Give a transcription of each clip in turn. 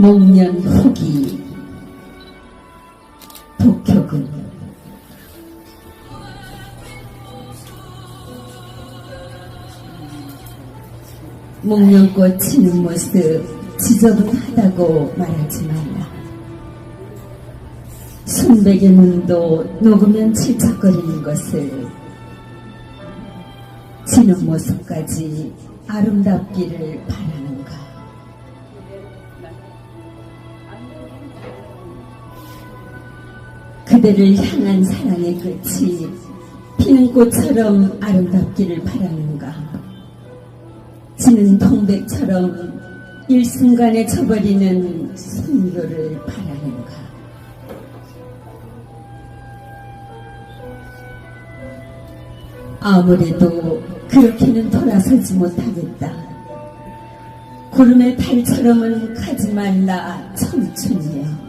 목련 후기 독혁은 목련꽃 치는 모습 지저분하다고 말하지 말라. 순백의 눈도 녹으면 질척거리는 것을 지는 모습까지 아름답기를 바라는 그대를 향한 사랑의 끝이 피는 꽃처럼 아름답기를 바라는가. 지는 동백처럼 일순간에 져버리는 순교를 바라는가. 아무래도 그렇게는 돌아서지 못하겠다. 구름의 달처럼은 가지 말라 청춘이여.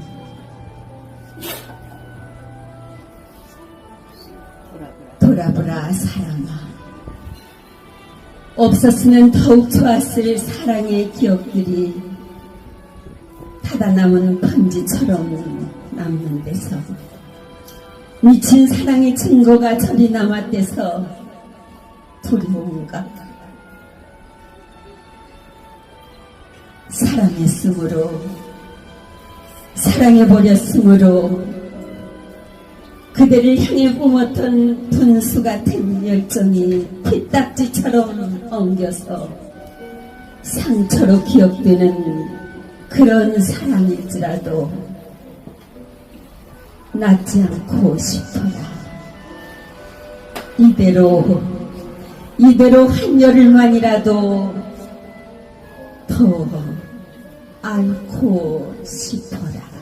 돌아보라 사랑아. 없었으면 더욱 좋았을 사랑의 기억들이 타다 남은 편지처럼 남는 데서 미친 사랑의 증거가 저리 남았대서 두려운가 사랑했으므로 사랑해버렸으므로 그대를 향해 뿜었던 분수 같은 열정이 피딱지처럼 엉겨서 상처로 기억되는 그런 사랑일지라도 낫지 않고 싶어라. 이대로, 이대로 한 열흘만이라도 더 앓고 싶어라.